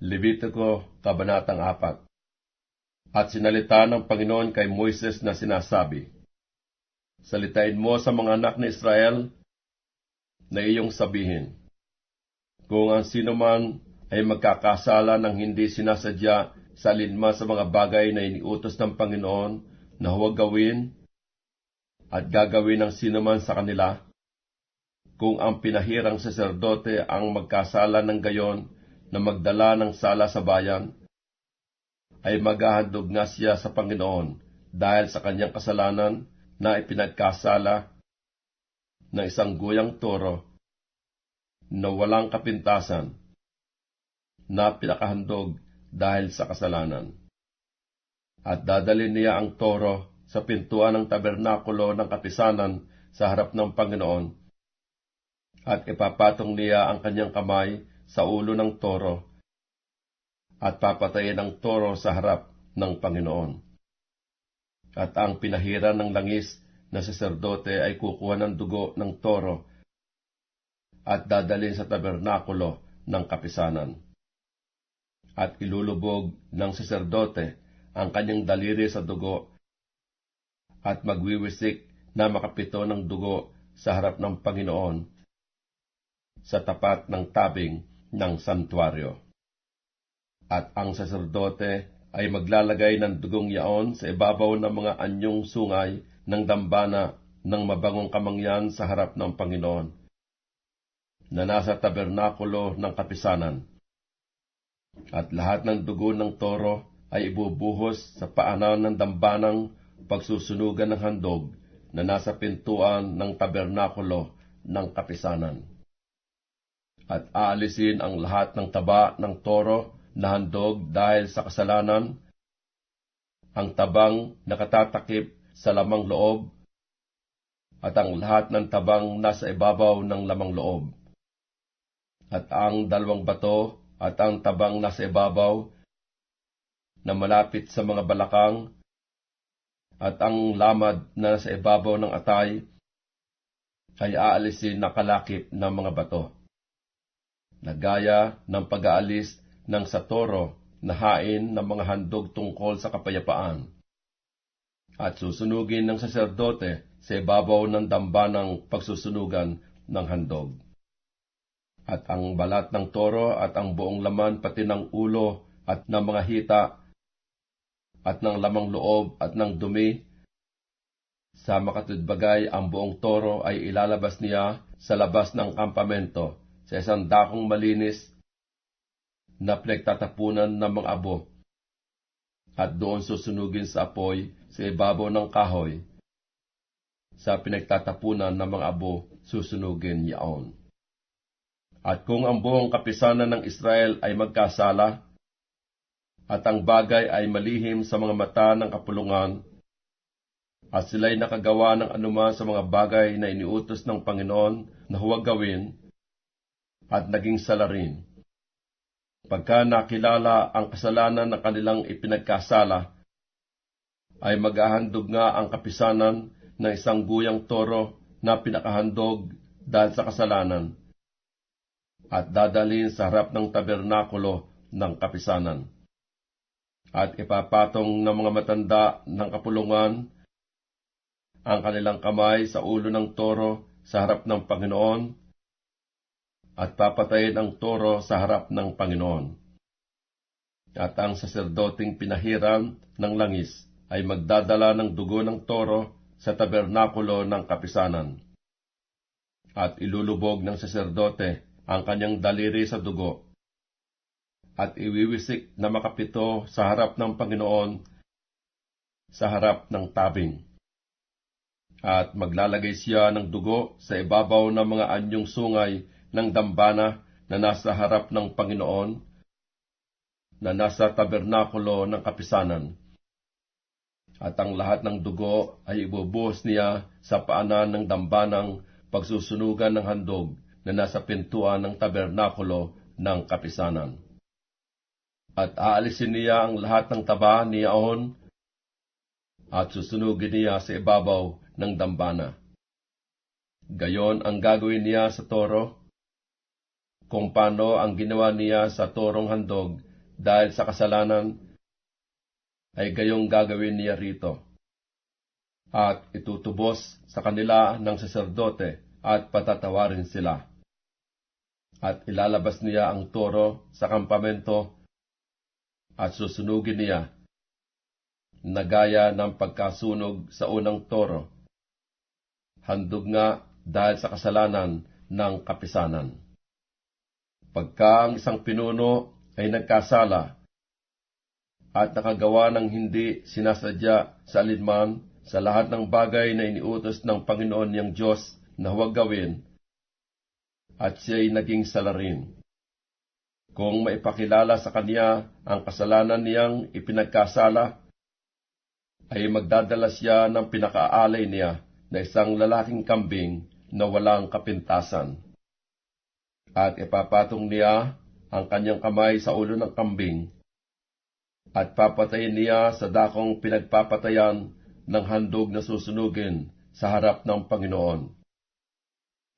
Levitico, Kabanatang 4 At sinalita ng Panginoon kay Moises na sinasabi, Salitain mo sa mga anak ni Israel na iyong sabihin, Kung ang sino man ay magkakasala ng hindi sinasadya sa alinma sa mga bagay na iniutos ng Panginoon na huwag gawin at gagawin ng sino man sa kanila, kung ang pinahirang saserdote ang magkasala ng gayon na magdala ng sala sa bayan, ay maghahandog nga siya sa Panginoon dahil sa kanyang kasalanan na ipinagkasala ng isang guyang toro na walang kapintasan na pinakahandog dahil sa kasalanan. At dadalhin niya ang toro sa pintuan ng tabernakulo ng kapisanan sa harap ng Panginoon at ipapatong niya ang kanyang kamay sa ulo ng toro at papatayin ang toro sa harap ng Panginoon. At ang pinahiran ng langis na saserdote ay kukuha ng dugo ng toro at dadalhin sa tabernakulo ng kapisanan. At ilulubog ng saserdote ang kanyang daliri sa dugo at magwiwisik na makapito ng dugo sa harap ng Panginoon sa tapat ng tabing ng santuario. At ang saserdote ay maglalagay ng dugong yaon sa ibabaw ng mga anyong sungay ng dambana ng mabangong kamangyan sa harap ng Panginoon na nasa tabernakulo ng kapisanan. At lahat ng dugo ng toro ay ibubuhos sa paanan ng dambanang pagsusunugan ng handog na nasa pintuan ng tabernakulo ng kapisanan at aalisin ang lahat ng taba ng toro na handog dahil sa kasalanan, ang tabang nakatatakip sa lamang loob, at ang lahat ng tabang nasa ibabaw ng lamang loob, at ang dalawang bato at ang tabang nasa ibabaw na malapit sa mga balakang, at ang lamad na nasa ibabaw ng atay ay aalisin na kalakip ng mga bato na gaya ng pag-aalis ng satoro na hain ng mga handog tungkol sa kapayapaan. At susunugin ng saserdote sa ibabaw ng dambanang pagsusunugan ng handog. At ang balat ng toro at ang buong laman pati ng ulo at ng mga hita at ng lamang loob at ng dumi sa makatudbagay ang buong toro ay ilalabas niya sa labas ng kampamento sa isang dakong malinis na pinagtatapunan ng mga abo at doon susunugin sa apoy sa ibabaw ng kahoy sa pinagtatapunan ng mga abo susunugin yaon. At kung ang buong kapisanan ng Israel ay magkasala, at ang bagay ay malihim sa mga mata ng kapulungan, at sila'y nakagawa ng anuman sa mga bagay na iniutos ng Panginoon na huwag gawin, at naging salarin. Pagka nakilala ang kasalanan na kanilang ipinagkasala, ay maghahandog nga ang kapisanan ng isang guyang toro na pinakahandog dahil sa kasalanan, at dadalhin sa harap ng tabernakulo ng kapisanan. At ipapatong ng mga matanda ng kapulungan ang kanilang kamay sa ulo ng toro sa harap ng Panginoon at papatayin ang toro sa harap ng Panginoon. At ang saserdoting pinahiram ng langis ay magdadala ng dugo ng toro sa tabernakulo ng kapisanan. At ilulubog ng saserdote ang kanyang daliri sa dugo, at iwiwisik na makapito sa harap ng Panginoon sa harap ng tabing. At maglalagay siya ng dugo sa ibabaw ng mga anyong sungay ng dambana na nasa harap ng Panginoon, na nasa tabernakulo ng kapisanan. At ang lahat ng dugo ay ibubuhos niya sa paanan ng dambanang pagsusunugan ng handog na nasa pintuan ng tabernakulo ng kapisanan. At aalisin niya ang lahat ng taba niyaon at susunugin niya sa ibabaw ng dambana. Gayon ang gagawin niya sa toro kung paano ang ginawa niya sa torong handog dahil sa kasalanan, ay gayong gagawin niya rito. At itutubos sa kanila ng saserdote at patatawarin sila. At ilalabas niya ang toro sa kampamento at susunugin niya na gaya ng pagkasunog sa unang toro. Handog nga dahil sa kasalanan ng kapisanan. Pagka ang isang pinuno ay nagkasala at nakagawa ng hindi sinasadya sa alinman sa lahat ng bagay na iniutos ng Panginoon niyang Diyos na huwag gawin, at siya'y naging salarin. Kung maipakilala sa kanya ang kasalanan niyang ipinagkasala, ay magdadala siya ng pinakaalay niya na isang lalaking kambing na walang kapintasan. At ipapatong niya ang kanyang kamay sa ulo ng kambing at papatayin niya sa dakong pinagpapatayan ng handog na susunugin sa harap ng Panginoon.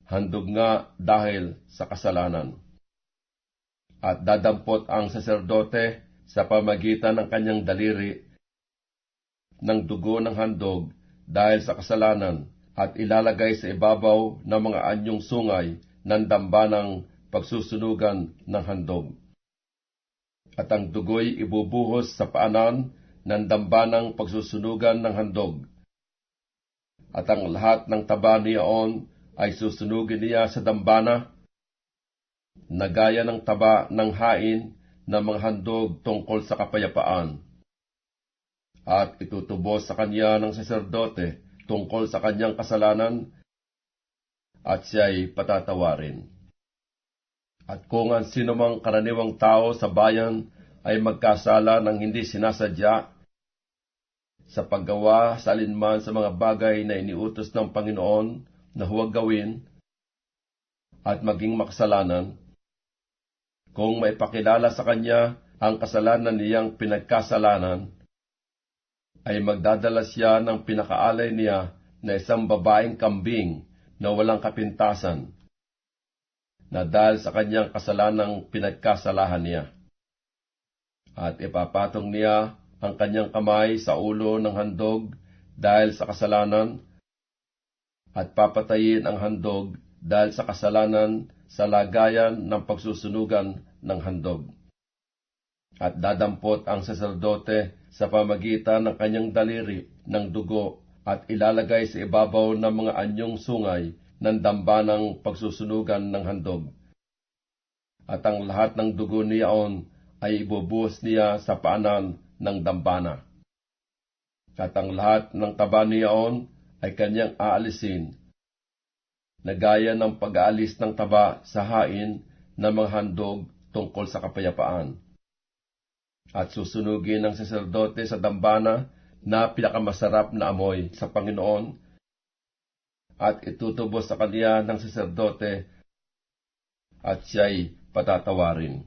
Handog nga dahil sa kasalanan. At dadampot ang saserdote sa pamagitan ng kanyang daliri ng dugo ng handog dahil sa kasalanan at ilalagay sa ibabaw ng mga anyong sungay ng dambanang pagsusunugan ng handog. At ang dugo'y ibubuhos sa paanan ng dambanang pagsusunugan ng handog. At ang lahat ng taba niyaon ay susunugin niya sa dambana, na gaya ng taba ng hain ng mga handog tungkol sa kapayapaan at itutubos sa kanya ng saserdote tungkol sa kanyang kasalanan at siya'y patatawarin. At kung ang sinumang karaniwang tao sa bayan ay magkasala ng hindi sinasadya sa paggawa sa alinman sa mga bagay na iniutos ng Panginoon na huwag gawin at maging makasalanan, kung maipakilala sa kanya ang kasalanan niyang pinagkasalanan, ay magdadala siya ng pinakaalay niya na isang babaeng kambing na walang kapintasan, na dahil sa kanyang kasalanang pinagkasalahan niya. At ipapatong niya ang kanyang kamay sa ulo ng handog dahil sa kasalanan, at papatayin ang handog dahil sa kasalanan sa lagayan ng pagsusunugan ng handog. At dadampot ang saserdote sa pamagitan ng kanyang daliri ng dugo at ilalagay sa ibabaw ng mga anyong sungay ng dambanang pagsusunugan ng handog. At ang lahat ng dugo niyaon ay ibubuhos niya sa paanan ng dambana. At ang lahat ng taba niyaon ay kanyang aalisin, na gaya ng pag-aalis ng taba sa hain ng mga handog tungkol sa kapayapaan at susunugin ng saserdote sa dambana na pinakamasarap na amoy sa Panginoon at itutubos sa kanya ng saserdote at siya'y patatawarin.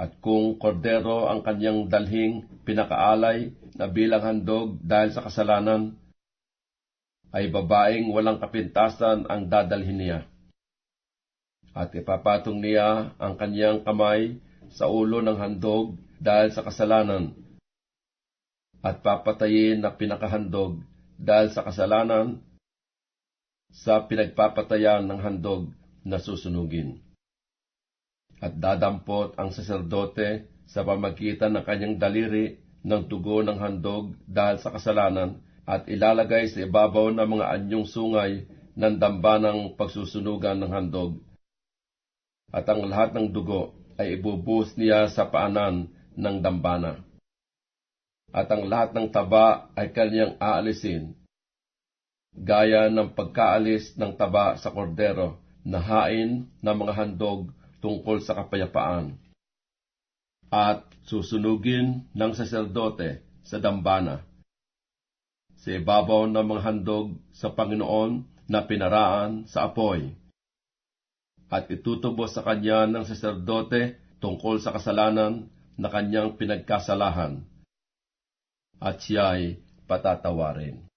At kung kordero ang kanyang dalhing pinakaalay na bilang handog dahil sa kasalanan, ay babaeng walang kapintasan ang dadalhin niya. At ipapatong niya ang kanyang kamay sa ulo ng handog dahil sa kasalanan, at papatayin na pinakahandog dahil sa kasalanan sa pinagpapatayan ng handog na susunugin. At dadampot ang saserdote sa pamagitan ng kanyang daliri ng tugo ng handog dahil sa kasalanan at ilalagay sa ibabaw ng mga anyong sungay ng dambanang pagsusunugan ng handog. At ang lahat ng dugo ay ibubuhos niya sa paanan ng dambana. At ang lahat ng taba ay kanyang aalisin, gaya ng pagkaalis ng taba sa kordero na hain ng mga handog tungkol sa kapayapaan. At susunugin ng saserdote sa dambana. Sa ibabaw ng mga handog sa Panginoon na pinaraan sa apoy. At itutubos sa kanya ng saserdote tungkol sa kasalanan na kanyang pinagkasalahan, at siya ay patatawarin.